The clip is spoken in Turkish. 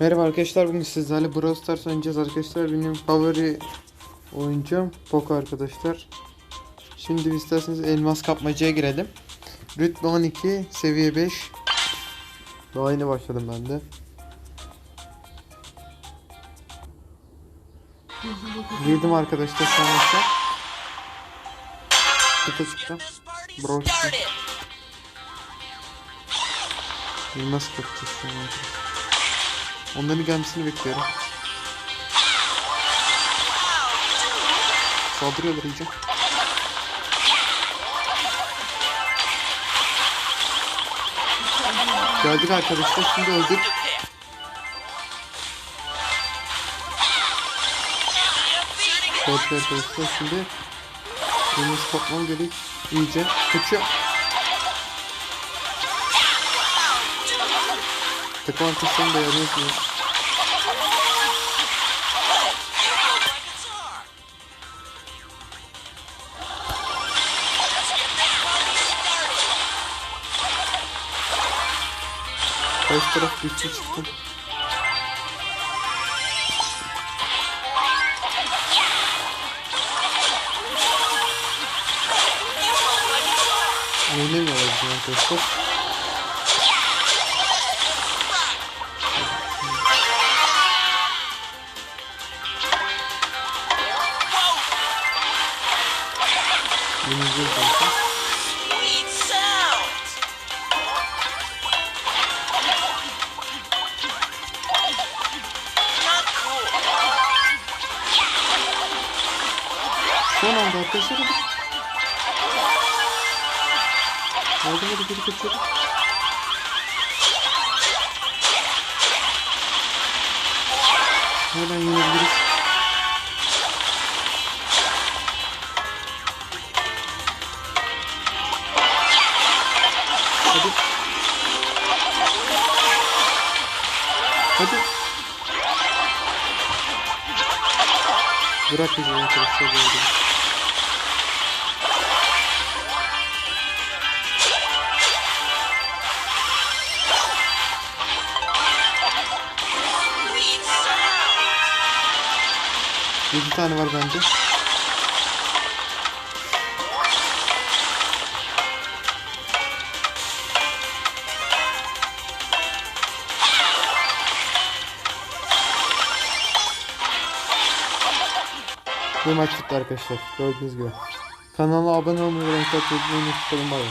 Merhaba arkadaşlar bugün sizlerle Brawl Stars oynayacağız arkadaşlar. Benim favori oyuncum Poco arkadaşlar. Şimdi isterseniz elmas kapmacaya girelim. Rütbe 12 seviye 5 Daha yeni başladım ben de. Girdim arkadaşlar şu an Kutu çıktı. Brawl Stars. Elmas kapacağız şu an. arkadaşlar Onların gelmesini bekliyorum. Saldırıyorlar iyice. Geldik arkadaşlar şimdi öldük. Gördük arkadaşlar şimdi Yunus kopmam gerek iyice kaçıyor. Takım arkadaşlarım da yardım etmiyor. Karşı taraf güçlü çıktı. Oynamıyorlar bizim arkadaşlar. Yenileceğiz zaten. Sweet sounds! Not cool. Son anda arkadaşlar hadi. Hadi hadi geri kaçıyorum. Hemen yenebiliriz. Bırak bizi arkadaşlar böyle. 7 tane var bende. Bu maç bitti arkadaşlar. Gördüğünüz gibi. Kanala abone olmayı ve like atmayı unutmayın.